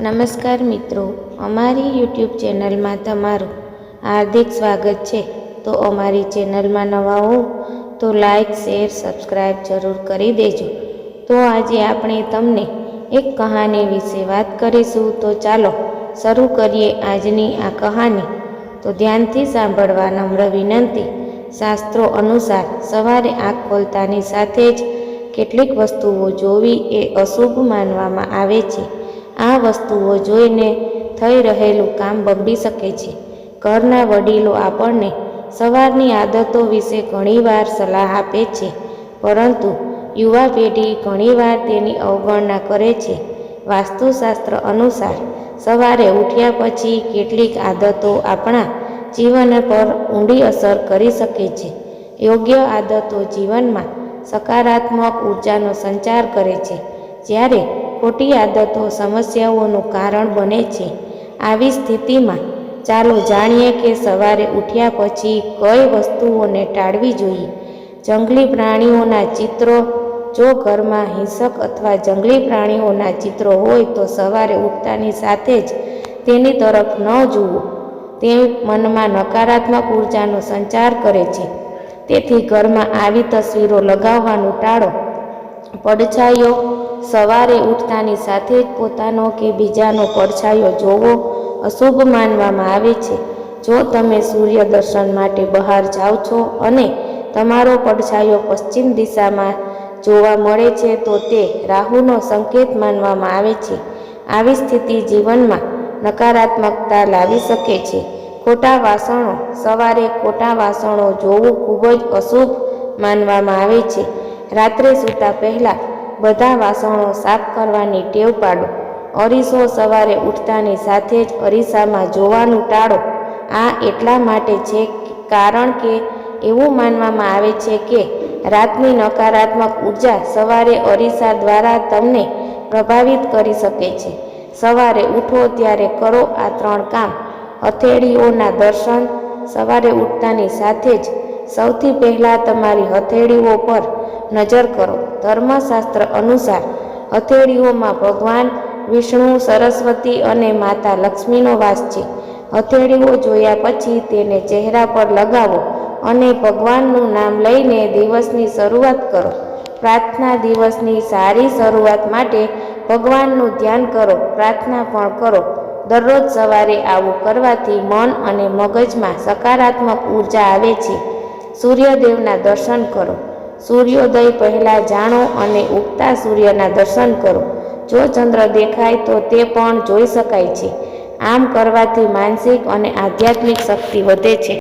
નમસ્કાર મિત્રો, અમારી યુટ્યુબ ચેનલમાં તમારું હાર્દિક સ્વાગત છે. તો અમારી ચેનલમાં નવા હો, તો લાઈક, શેર સબસ્ક્રાઈબ જરૂર કરી દેજો. તો આજે આપણે તમને એક કહાની વિશે વાત કરીશું. તો ચાલો, શરૂ કરીએ આજની આ કહાની. તો ધ્યાનથી સાંભળવા નમ્ર વિનંતી. શાસ્ત્રો અનુસાર સવારે આંખ ખોલતાની સાથે જ કેટલીક વસ્તુઓ જોવી એ અશુભ માનવામાં આવે છે. આ વસ્તુઓ જોઈને થઈ રહેલું કામ બગડી શકે છે. ઘરના વડીલો આપણને સવારની આદતો વિશે ઘણીવાર સલાહ આપે છે, પરંતુ યુવા પેઢી ઘણીવાર તેની અવગણના કરે છે. વાસ્તુશાસ્ત્ર અનુસાર, સવારે ઉઠ્યા પછી કેટલીક આદતો આપણા જીવન પર ઊંડી અસર કરી શકે છે. યોગ્ય આદતો જીવનમાં સકારાત્મક ઉર્જાનો સંચાર કરે છે. જ્યારે ખોટી આદતો સમસ્યાઓનું કારણ બને છે. આવી સ્થિતિમાં ચાલો જાણીએ કે સવારે ઉઠ્યા પછી કઈ વસ્તુઓને ટાળવી જોઈએ. જંગલી પ્રાણીઓના ચિત્રો. જો ઘરમાં હિંસક અથવા જંગલી પ્રાણીઓના ચિત્રો હોય તો સવારે ઉઠતાની સાથે જ તેની તરફ ન જુઓ. તે મનમાં નકારાત્મક ઉર્જાનો સંચાર કરે છે. તેથી ઘરમાં આવી તસવીરો લગાવવાનું ટાળો. પડછાયો સવારે ઉઠતાની સાથે જ પોતાનો કે બીજાનો પડછાયો જોવો અશુભ માનવામાં આવે છે. જો તમે સૂર્ય દર્શન માટે બહાર જાઓ છો અને તમારો પડછાયો પશ્ચિમ દિશામાં જોવા મળે છે, તો તે રાહુનો સંકેત માનવામાં આવે છે. આવી સ્થિતિ જીવનમાં નકારાત્મકતા લાવી શકે છે. ખોટા વાસણો, સવારે ખોટા વાસણો જોવું ખૂબ જ અશુભ માનવામાં આવે છે. રાત્રે સૂતા પહેલાં બધા વાસણો સાફ કરવાની ટેવ પાડો. અરીસો સવારે ઉઠતાની સાથે જ અરીસામાં જોવાનું ટાળો. આ એટલા માટે છે કારણ કે એવું માનવામાં આવે છે કે રાતની નકારાત્મક ઊર્જા સવારે અરીસા દ્વારા તમને પ્રભાવિત કરી શકે છે. સવારે ઉઠો ત્યારે કરો આ ત્રણ કામ. હથેળીઓના દર્શન. સવારે ઉઠતાની સાથે જ સૌથી પહેલાં તમારી હથેળીઓ પર નજર કરો. ધર્મશાસ્ત્ર અનુસાર હથેળીઓમાં ભગવાન, વિષ્ણુ, સરસ્વતી અને માતા લક્ષ્મીનો વાસ છે. હથેળીઓ જોયા પછી તેને ચહેરા પર લગાવો અને ભગવાનનું નામ લઈને દિવસની શરૂઆત કરો. પ્રાર્થના દિવસની સારી શરૂઆત માટે ભગવાનનું ધ્યાન કરો. પ્રાર્થના પણ કરો. દરરોજ સવારે આવું કરવાથી મન અને મગજમાં સકારાત્મક ઊર્જા આવે છે. સૂર્યદેવના દર્શન કરો. સૂર્યોદય પહેલાં જાણો અને ઉગતા સૂર્યના દર્શન કરો. જો ચંદ્ર દેખાય તો તે પણ જોઈ શકાય છે. આમ કરવાથી માનસિક અને આધ્યાત્મિક શક્તિ વધે છે.